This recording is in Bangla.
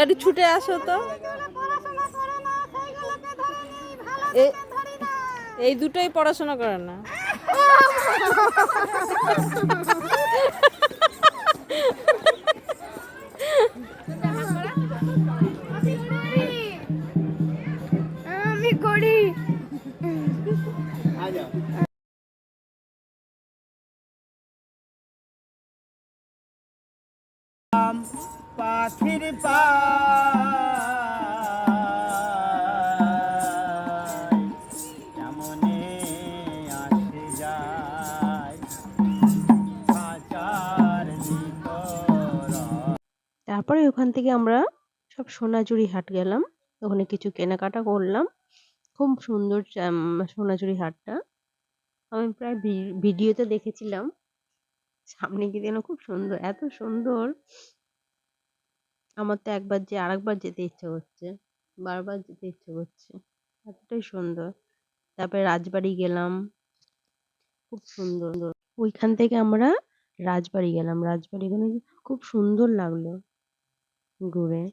একটু ছুটে আসো তো। এই দুটোই পড়াশোনা করে না। আমি করি। পাখির তারপরে ওখান থেকে আমরা সব সোনাঝুরি হাট গেলাম। ওখানে কিছু কেনাকাটা করলাম। খুব সুন্দর সোনাঝুরি হাটটা আমি প্রায় ভিডিওতে দেখেছিলাম। সামনে গিয়ে দেখলাম খুব সুন্দর, এত সুন্দর। আমার তো একবার যে, আরেকবার যেতে ইচ্ছে করছে। বারবার যেতে ইচ্ছে করছে। এতটাই সুন্দর। তারপরে রাজবাড়ি গেলাম। খুব সুন্দর। ওইখান থেকে আমরা রাজবাড়ি গেলাম। রাজবাড়ি গেলে খুব সুন্দর লাগল। ঘুরে।